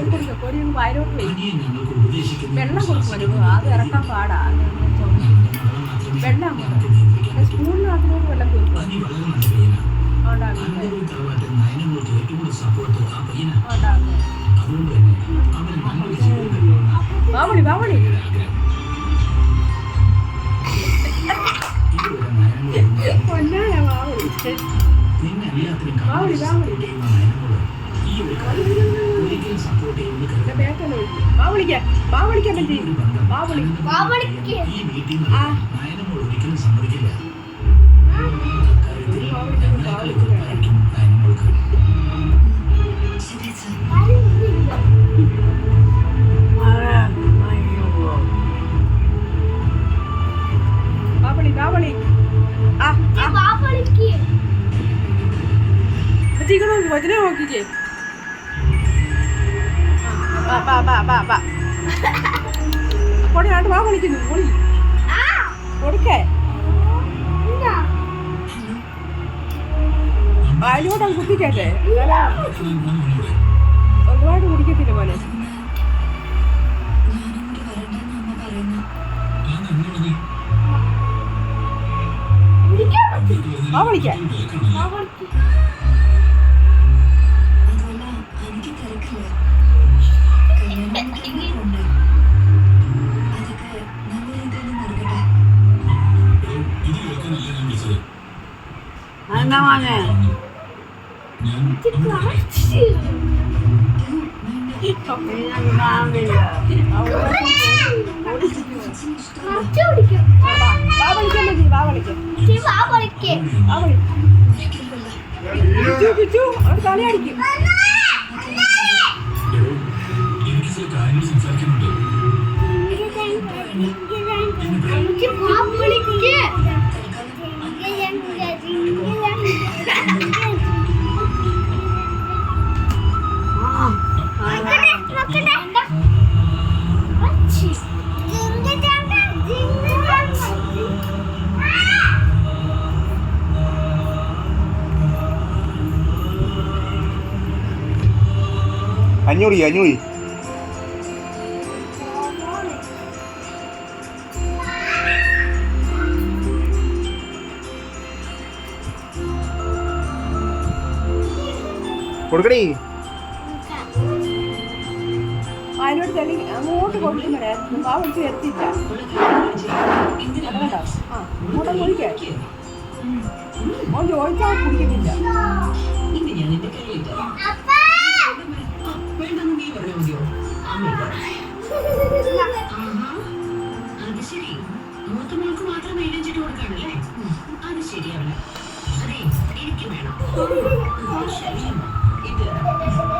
കോരി ഒന്ന് വയലോട്ട് ഞങ്ങൾക്ക് വെള്ളം കൊടുക്കുമല്ലോ അത് ഇറക്കാൻ പാടാ. വെള്ളം സ്പൂണിനകത്തിനോട് വെള്ളം കൊടുക്കും ബാവളി ബാവളി പൊന്നായ ബാവളി ചെയ്യുന്ന നയനങ്ങൾ ഈ ഒരു വാവളിക്ക് ഒരു ഞങ്ങളെക്കാൾ വാവളിക്ക് എതിർപ്പായിരിക്കും നയനങ്ങൾക്ക് ബാവളി ബാവളി ആ ആ വാവളിക്ക് ചിക്കൻ നോക്കി കൊച്ചിനെ നോക്കിക്കേ ബാ ബാ ബാ ബാ ബാ പൊടി ആണ്ട് വാ പൊളിക്കുന്നു പൊളി ആ കൊടുക്കേ എന്താ കുത്തിക്കട്ടെ ഒരുപാട് കുടിക്കത്തില്ല മോനെ. ഞാൻ എന്നോട് എന്നാ മോനെ ഞാൻ Anyuri, anyuri. കൊടുക്കണേ അതിനോട് തെളി അങ്ങോട്ട് കൊടുക്കുന്നേ ആ വിളിച്ച് എത്തില്ല അതുകൊണ്ടോ ആ അങ്ങോട്ട് കുടിക്കേ. മോൻ ചോദിച്ചാൽ കുടിക്കുന്നില്ല. അത് ശരി മൂത്ത മോൾക്ക് മാത്രം കൊടുക്കാണല്ലേ അത് ശരിയാവില്ല അതെ എനിക്ക് വേണം ശരിയമ്മ he did.